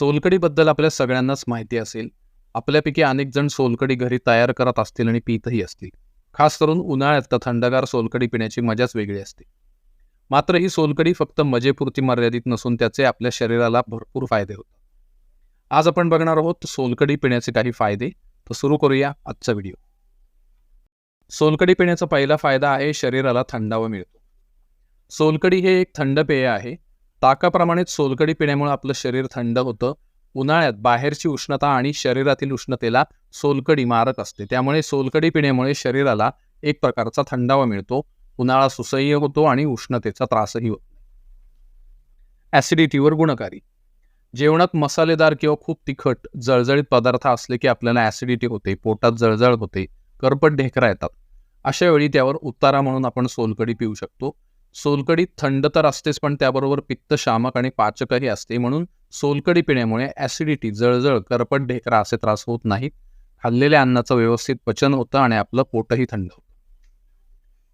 सोलकडीबद्दल आपल्या सगळ्यांनाच माहिती असेल. आपल्यापैकी अनेक जण सोलकडी घरी तयार करत असतील आणि पितही असतील. खास करून उन्हाळ्यात तर थंडगार सोलकडी पिण्याची मजाच वेगळी असते. मात्र ही सोलकडी फक्त मजेपुरती मर्यादित नसून त्याचे आपल्या शरीराला भरपूर फायदे होतात. आज आपण बघणार आहोत सोलकडी पिण्याचे काही फायदे. तर सुरू करूया आजचा व्हिडिओ. सोलकडी पिण्याचा पहिला फायदा आहे शरीराला थंडावा मिळतो. सोलकडी हे एक थंड पेय आहे. ताकाप्रमाणेच सोलकडी पिण्यामुळे आपलं शरीर थंड होतं. उन्हाळ्यात बाहेरची उष्णता आणि शरीरातील उष्णतेला सोलकडी मारक असते. त्यामुळे सोलकडी पिण्यामुळे शरीराला एक प्रकारचा थंडावा मिळतो. उन्हाळा सुसह्य होतो आणि उष्णतेचा त्रासही होतो. ॲसिडिटीवर गुणकारी. जेवणात मसालेदार किंवा खूप तिखट जळजळीत पदार्थ असले की आपल्याला ॲसिडिटी होते पोटात जळजळ होते करपट ढेकरा येतात. अशा वेळी त्यावर उतारा म्हणून आपण सोलकडी पिऊ शकतो. सोलकडी थंड तर असतेच पण त्याबरोबर पित्त शामक आणि पाचकही असते. म्हणून सोलकडी पिण्यामुळे ॲसिडिटी जळजळ करपट ढेकरा असे त्रास होत नाहीत. खाल्लेल्या अन्नाचं व्यवस्थित पचन होतं आणि आपलं पोटही थंड होतं.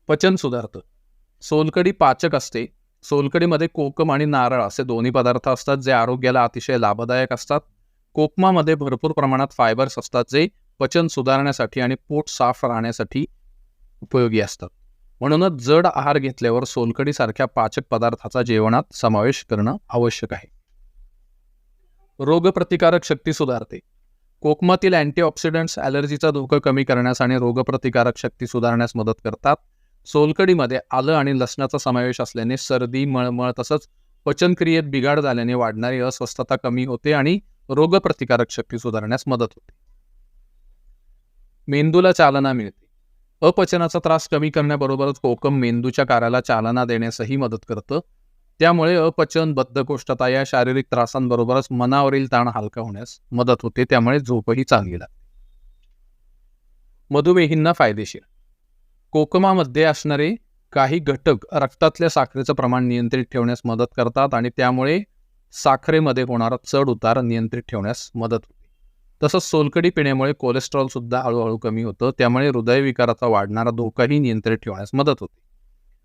पचन सुधारतं. सोलकडी पाचक असते. सोलकडीमध्ये कोकम आणि नारळ असे दोन्ही पदार्थ असतात जे आरोग्याला अतिशय लाभदायक असतात. कोकमामध्ये भरपूर प्रमाणात फायबर्स असतात जे पचन सुधारण्यासाठी आणि पोट साफ राहण्यासाठी उपयोगी असतात. म्हणूनच जड आहार घेतल्यावर सोलकडीसारख्या पाचक पदार्थाचा जेवणात समावेश करणं आवश्यक आहे. रोगप्रतिकारक शक्ती सुधारते. कोकमातील अँटीऑक्सिडंट्स ॲलर्जीचा धोका कमी करण्यास आणि रोगप्रतिकारक शक्ती सुधारण्यास मदत करतात. सोलकडीमध्ये आलं आणि लसणाचा समावेश असल्याने सर्दी मळमळ तसंच पचनक्रियेत बिघाड झाल्याने वाढणारी अस्वस्थता कमी होते आणि रोगप्रतिकारक शक्ती सुधारण्यास मदत होते. मेंदूला चालना मिळते. अपचनाचा त्रास कमी करण्याबरोबरच कोकम मेंदूच्या कार्याला चालना देण्यासही मदत करतं. त्यामुळे अपचन बद्धकोष्ठता या शारीरिक त्रासांबरोबरच मनावरील ताण हलका होण्यास मदत होते. त्यामुळे झोपही चांगली लागते. मधुमेहींना फायदेशीर. कोकमामध्ये असणारे काही घटक रक्तातल्या साखरेचं प्रमाण नियंत्रित ठेवण्यास मदत करतात आणि त्यामुळे साखरेमध्ये होणारा चढ उतार नियंत्रित ठेवण्यास मदत होते. तसंच सोलकडी पिण्यामुळे कोलेस्ट्रॉल सुद्धा हळूहळू कमी होतं. त्यामुळे हृदयविकाराचा वाढणारा धोकाही नियंत्रित ठेवण्यास मदत होते.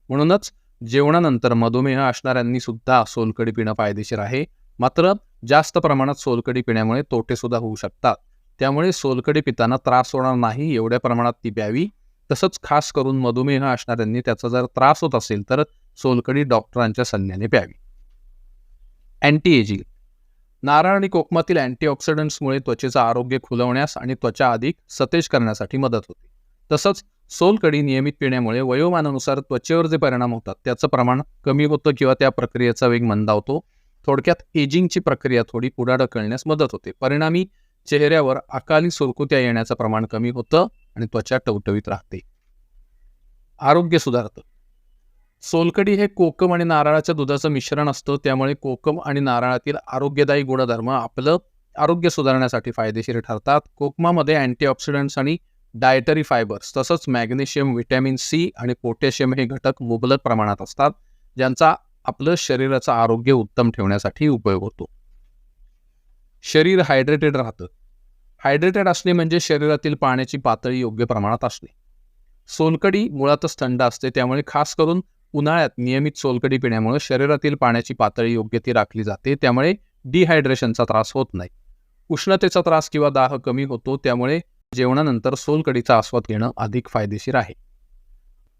म्हणूनच जेवणानंतर मधुमेह असणाऱ्यांनी सुद्धा सोलकडी पिणं फायदेशीर आहे. मात्र जास्त प्रमाणात सोलकडी पिण्यामुळे तोटे सुद्धा होऊ शकतात. त्यामुळे सोलकडी पिताना त्रास होणार नाही एवढ्या प्रमाणात ती प्यावी. तसंच खास करून मधुमेह असणाऱ्यांनी त्याचा जर त्रास होत असेल तर सोलकडी डॉक्टरांच्या सल्ल्याने प्यावी. अँटी एजिंग नारळ आणि कोकमातील अँटीऑक्सिडंट्समुळे त्वचेचं आरोग्य खुलवण्यास आणि त्वचा अधिक सतेज करण्यासाठी मदत होते. तसंच सोलकडी नियमित पिण्यामुळे वयोमानानुसार त्वचेवर जे परिणाम होतात त्याचं प्रमाण कमी होतं किंवा त्या प्रक्रियेचा वेग मंदावतो. थोडक्यात एजिंगची प्रक्रिया थोडी पुढा ढकलण्यास मदत होते. परिणामी चेहऱ्यावर अकाली सुरकुत्या येण्याचं प्रमाण कमी होतं आणि त्वचा टवटवीत राहते. आरोग्य सुधारतं. सोलकडी हे कोकम आणि नारळाच्या दुधाचं मिश्रण असतं. त्यामुळे कोकम आणि नारळातील आरोग्यदायी गुणधर्म आपलं आरोग्य सुधारण्यासाठी फायदेशीर ठरतात. कोकमामध्ये अँटीऑक्सिडंट्स आणि डायटरी फायबर्स तसंच मॅग्नेशियम व्हिटॅमिन सी आणि पोटॅशियम हे घटक मुबलक प्रमाणात असतात ज्यांचा आपलं शरीराचं आरोग्य उत्तम ठेवण्यासाठी उपयोग होतो. शरीर हायड्रेटेड राहतं. हायड्रेटेड असणे म्हणजे शरीरातील पाण्याची पातळी योग्य प्रमाणात असणे. सोलकडी मुळातच थंड असते त्यामुळे खास करून उन्हाळ्यात नियमित सोलकडी पिण्यामुळे शरीरातील पाण्याची पातळी योग्य ती राखली जाते त्यामुळे डिहायड्रेशनचा त्रास होत नाही. उष्णतेचा त्रास किंवा दाह कमी होतो त्यामुळे जेवणानंतर सोलकडीचा आस्वाद घेणं अधिक फायदेशीर आहे.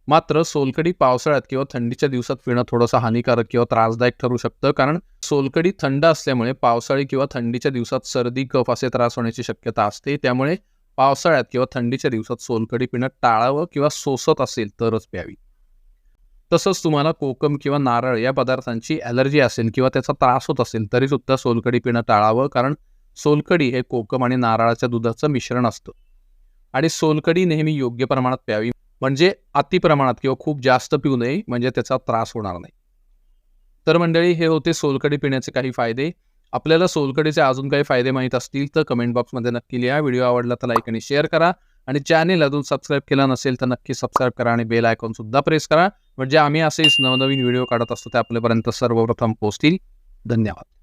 मात्र सोलकडी पावसाळ्यात किंवा थंडीच्या दिवसात पिणं थोडंसं हानिकारक किंवा त्रासदायक ठरू शकतं कारण सोलकडी थंड असल्यामुळे पावसाळी किंवा थंडीच्या दिवसात सर्दी कफ असे त्रास होण्याची शक्यता असते त्यामुळे पावसाळ्यात किंवा थंडीच्या दिवसात सोलकडी पिणं टाळावं किंवा सोसत असेल तरच प्यावी. तसंच तुम्हाला कोकम किंवा नारळ या पदार्थांची ॲलर्जी असेल किंवा त्याचा त्रास होत असेल तरी सुद्धा सोलकडी पिणं टाळावं कारण सोलकडी हे कोकम आणि नारळाच्या दुधाचं मिश्रण असतं. आणि सोलकडी नेहमी योग्य प्रमाणात प्यावी म्हणजे अति प्रमाणात किंवा खूप जास्त पिऊ नये म्हणजे त्याचा त्रास होणार नाही. तर मंडळी हे होते सोलकडी पिण्याचे काही फायदे. आपल्याला सोलकडीचे अजून काही फायदे माहीत असतील तर कमेंट बॉक्समध्ये नक्की लिहा. व्हिडिओ आवडला तर लाईक आणि शेअर करा. आणि चॅनेल अजून सबस्क्राईब केला नसेल तर नक्की सबस्क्राईब करा आणि बेल आयकॉन सुद्धा प्रेस करा. म्हणजे आम्ही असेच नवनवीन व्हिडिओ काढत असतो ते आपल्यापर्यंत सर्वप्रथम पोहोचतील. धन्यवाद.